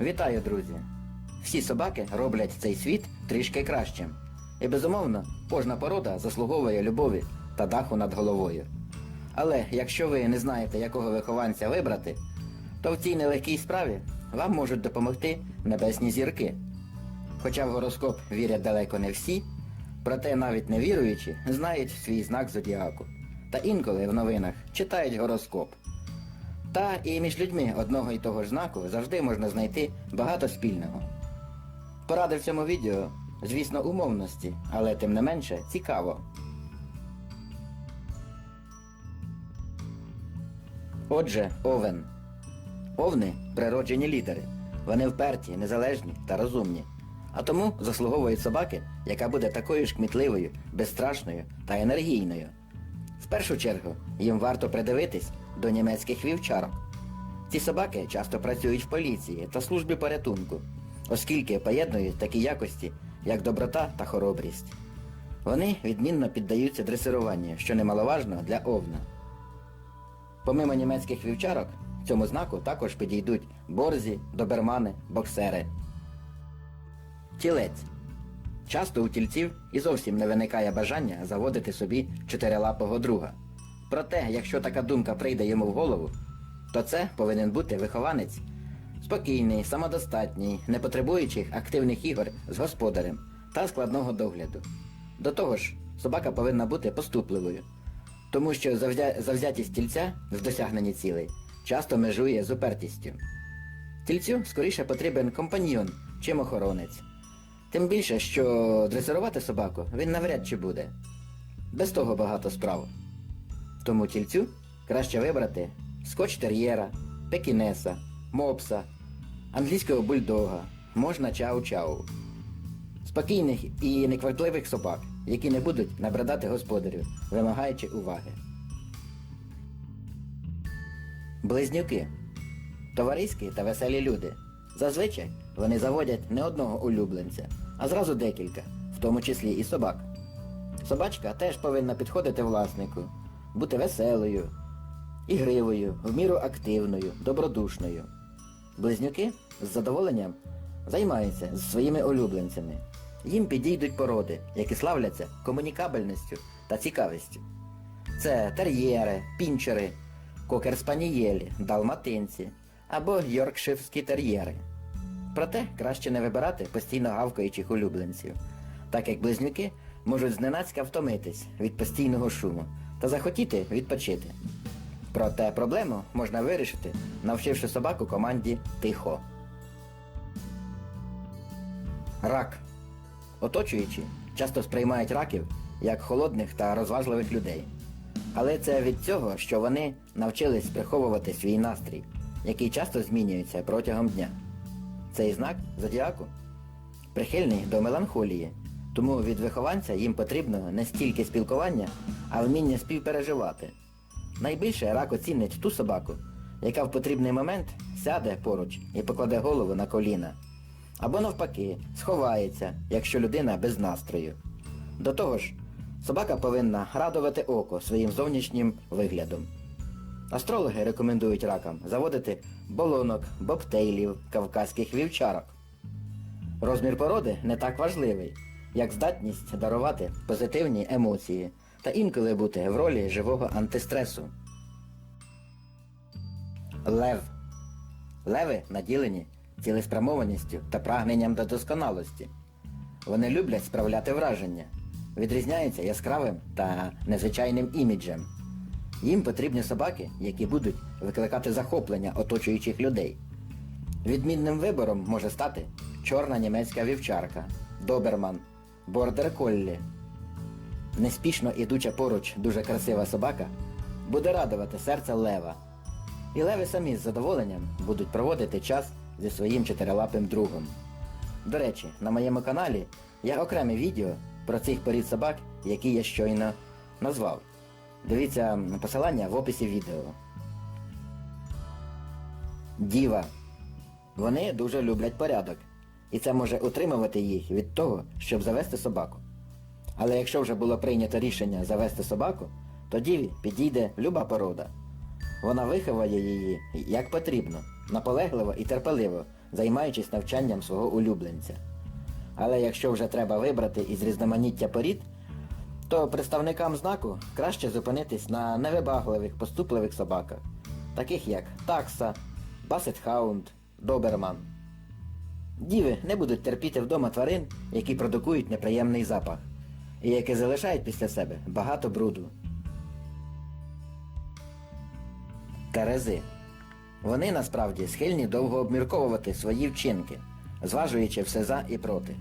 Вітаю, друзі! Всі собаки роблять цей світ трішки кращим. І безумовно, кожна порода заслуговує любові та даху над головою. Але якщо ви не знаєте, якого вихованця вибрати, то в цій нелегкій справі вам можуть допомогти небесні зірки. Хоча в гороскоп вірять далеко не всі, проте навіть невіруючі знають свій знак зодіаку. Та інколи в новинах читають гороскоп. Та і між людьми одного і того ж знаку завжди можна знайти багато спільного. Поради в цьому відео, звісно, умовності, але тим не менше цікаво. Отже, овен. Овни природжені лідери. Вони вперті, незалежні та розумні. А тому заслуговують собаки, яка буде такою ж кмітливою, безстрашною та енергійною. В першу чергу їм варто придивитись до німецьких вівчарок. Ці собаки часто працюють в поліції та службі порятунку, оскільки поєднують такі якості, як доброта та хоробрість. Вони відмінно піддаються дресируванню, що немаловажно для овна. Помимо німецьких вівчарок, цьому знаку також підійдуть борзі, добермани, боксери. Тілець. Часто у тільців і зовсім не виникає бажання заводити собі чотирилапого друга. Проте, якщо така думка прийде йому в голову, то це повинен бути вихованець. Спокійний, самодостатній, не потребуючий активних ігор з господарем та складного догляду. До того ж, собака повинна бути поступливою, тому що завзя... завзятість тільця в досягненні цілей часто межує з упертістю. Тільцю скоріше потрібен компаньйон, чим охоронець. Тим більше, що дресирувати собаку він навряд чи буде. Без того багато справ. Тому тільцю краще вибрати скотч-тер'єра, пекінеса, мопса, англійського бульдога, можна чау-чау. Спокійних і неквартливих собак, які не будуть набридати господарю, вимагаючи уваги. Близнюки. Товариські та веселі люди. Зазвичай вони заводять не одного улюбленця, а зразу декілька, в тому числі і собак. Собачка теж повинна підходити власнику, бути веселою, ігривою, в міру активною, добродушною. Близнюки з задоволенням займаються з своїми улюбленцями. Їм підійдуть породи, які славляться комунікабельністю та цікавістю. Це тер'єри, пінчери, кокер-спанієлі, далматинці або йоркширські тер'єри. Проте краще не вибирати постійно гавкаючих улюбленців, так як близнюки можуть зненацька втомитись від постійного шуму та захотіти відпочити. Проте проблему можна вирішити, навчивши собаку команді тихо. Рак. Оточуючі часто сприймають раків як холодних та розважливих людей. Але це від цього, що вони навчились приховувати свій настрій, який часто змінюється протягом дня. Цей знак зодіаку прихильний до меланхолії, тому від вихованця їм потрібно не стільки спілкування, а вміння співпереживати. Найбільше рак оцінить ту собаку, яка в потрібний момент сяде поруч і покладе голову на коліна. Або навпаки, сховається, якщо людина без настрою. До того ж, собака повинна радувати око своїм зовнішнім виглядом. Астрологи рекомендують ракам заводити болонок, бобтейлів, кавказьких вівчарок. Розмір породи не так важливий, як здатність дарувати позитивні емоції та інколи бути в ролі живого антистресу. Лев. Леви наділені цілеспрямованістю та прагненням до досконалості. Вони люблять справляти враження, відрізняються яскравим та незвичайним іміджем. Їм потрібні собаки, які будуть викликати захоплення оточуючих людей. Відмінним вибором може стати чорна німецька вівчарка, доберман, бордер коллі. Неспішно ідуча поруч дуже красива собака буде радувати серце лева. І леви самі з задоволенням будуть проводити час зі своїм чотирилапим другом. До речі, на моєму каналі є окреме відео про цих порід собак, які я щойно назвав. Дивіться посилання в описі відео. Діва. Вони дуже люблять порядок, і це може утримувати їх від того, щоб завести собаку. Але якщо вже було прийнято рішення завести собаку, то діві підійде люба порода. Вона виховає її як потрібно, наполегливо і терпеливо займаючись навчанням свого улюбленця. Але якщо вже треба вибрати із різноманіття порід, то представникам знаку краще зупинитись на невибагливих поступливих собаках, таких як такса, басетхаунд, доберман. Діви не будуть терпіти вдома тварин, які продукують неприємний запах, і які залишають після себе багато бруду. Терези. Вони насправді схильні довго обмірковувати свої вчинки, зважуючи все за і проти.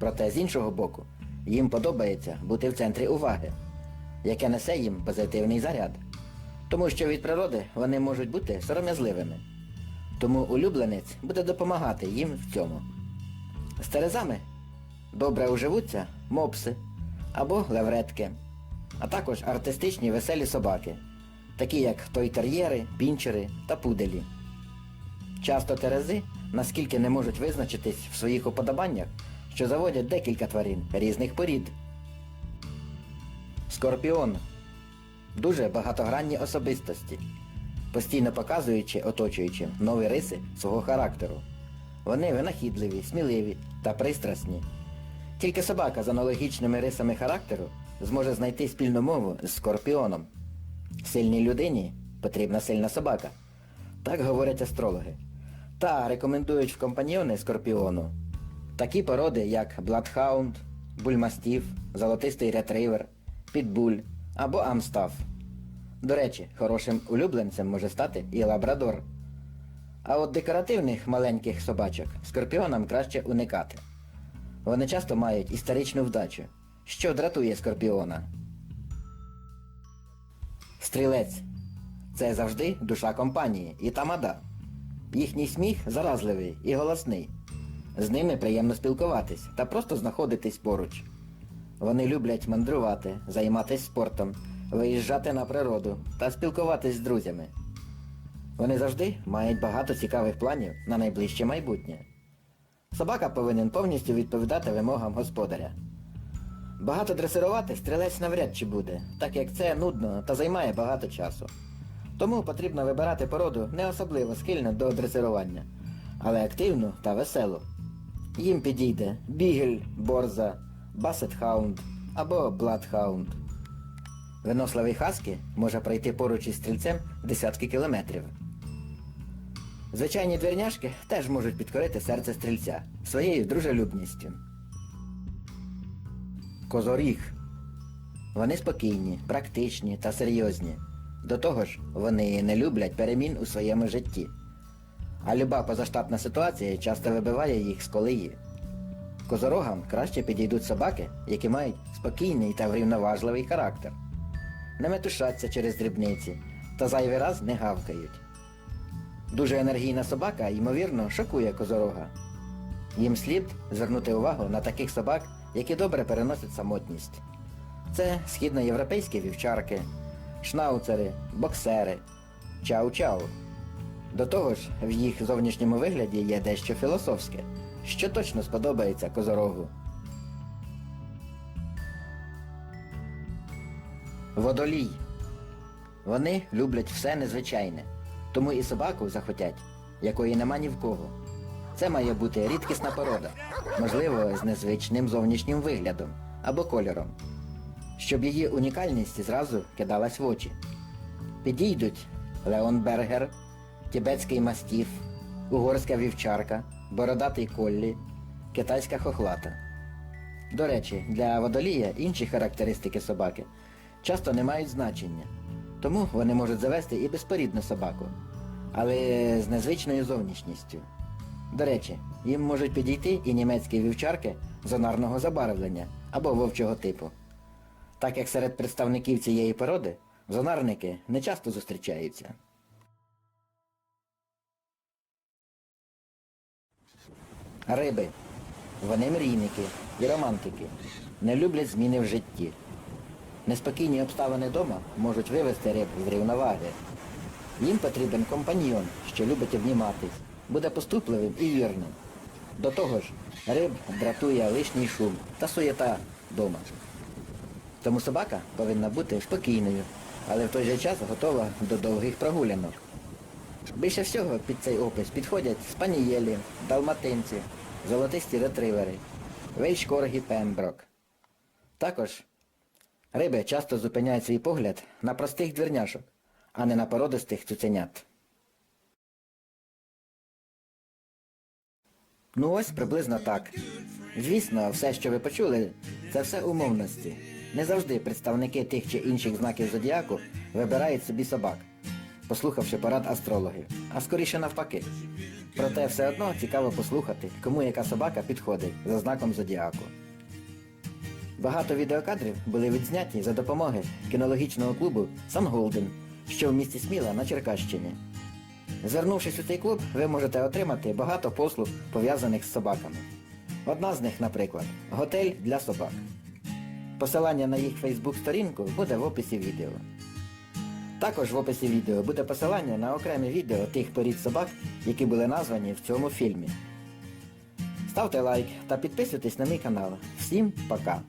Проте з іншого боку, їм подобається бути в центрі уваги, яке несе їм позитивний заряд. Тому що від природи вони можуть бути сором'язливими. Тому улюбленець буде допомагати їм в цьому. З терезами добре уживуться мопси або левретки, а також артистичні веселі собаки, такі як тойтер'єри, пінчери та пуделі. Часто терези наскільки не можуть визначитись в своїх уподобаннях, що заводять декілька тварин різних порід. Скорпіон дуже багатогранні особистості, постійно показуючи оточуючим нові риси свого характеру. Вони винахідливі, сміливі та пристрасні. Тільки собака з аналогічними рисами характеру зможе знайти спільну мову з скорпіоном. Сильній людині потрібна сильна собака. Так говорять астрологи. Та рекомендують в компаньйони скорпіону такі породи, як Бладхаунд, Бульмастів, Золотистий ретривер, Підбуль або Амстаф. До речі, хорошим улюбленцем може стати і лабрадор. А от декоративних маленьких собачок скорпіонам краще уникати. Вони часто мають історичну вдачу, що дратує скорпіона. Стрілець це завжди душа компанії і тамада. Їхній сміх заразливий і голосний. З ними приємно спілкуватись та просто знаходитись поруч. Вони люблять мандрувати, займатися спортом, виїжджати на природу та спілкуватись з друзями. Вони завжди мають багато цікавих планів на найближче майбутнє. Собака повинен повністю відповідати вимогам господаря. Багато дресирувати стрілець навряд чи буде, так як це нудно та займає багато часу. Тому потрібно вибирати породу не особливо схильну до дресирування, але активну та веселу. Їм підійде бігель, борза, басетхаунд або бладхаунд. Виносливий хаскі може пройти поруч із стрільцем десятки кілометрів. Звичайні двірняшки теж можуть підкорити серце стрільця своєю дружелюбністю. Козоріг. Вони спокійні, практичні та серйозні. До того ж, вони не люблять перемін у своєму житті. А люба позаштатна ситуація часто вибиває їх з колеї. Козорогам краще підійдуть собаки, які мають спокійний та врівноважливий характер. Не метушаться через дрібниці та зайвий раз не гавкають. Дуже енергійна собака, ймовірно, шокує козорога. Їм слід звернути увагу на таких собак, які добре переносять самотність. Це східноєвропейські вівчарки, шнауцери, боксери, чау-чау. До того ж, в їх зовнішньому вигляді є дещо філософське, що точно сподобається козорогу. Водолій. Вони люблять все незвичайне, тому і собаку захотять, якої нема ні в кого. Це має бути рідкісна порода, можливо, з незвичним зовнішнім виглядом або кольором, щоб її унікальність зразу кидалась в очі. Підійдуть Леонбергер, тібетський мастіф, угорська вівчарка, бородатий коллі, китайська хохлата. До речі, для водолія інші характеристики собаки часто не мають значення, тому вони можуть завести і безпорідну собаку, але з незвичною зовнішністю. До речі, їм можуть підійти і німецькі вівчарки зонарного забарвлення або вовчого типу. Так як серед представників цієї породи зонарники не часто зустрічаються. Риби. Вони мрійники і романтики, не люблять зміни в житті. Неспокійні обставини дома можуть вивести риб з рівноваги. Їм потрібен компаньйон, що любить обніматись, буде поступливим і вірним. До того ж, риб дратує лишній шум та суєта дома. Тому собака повинна бути спокійною, але в той же час готова до довгих прогулянок. Більше всього під цей опис підходять спанієлі, далматинці, золотисті ретривери, вейшкоргі пемброк. Також риби часто зупиняють свій погляд на простих двірняшок, а не на породистих цуценят. Ну ось приблизно так. Звісно, все, що ви почули, це все умовності. Не завжди представники тих чи інших знаків зодіаку вибирають собі собак, послухавши порад астрологів, а скоріше навпаки. Проте все одно цікаво послухати, кому яка собака підходить за знаком зодіаку. Багато відеокадрів були відзняті за допомоги кінологічного клубу Сан Голден, що в місті Сміла на Черкащині. Звернувшись у цей клуб, ви можете отримати багато послуг, пов'язаних з собаками. Одна з них, наприклад, готель для собак. Посилання на їх Фейсбук-сторінку буде в описі відео. Також в описі відео буде посилання на окремі відео тих порід собак, які були названі в цьому фільмі. Ставте лайк та підписуйтесь на мій канал. Всім пока!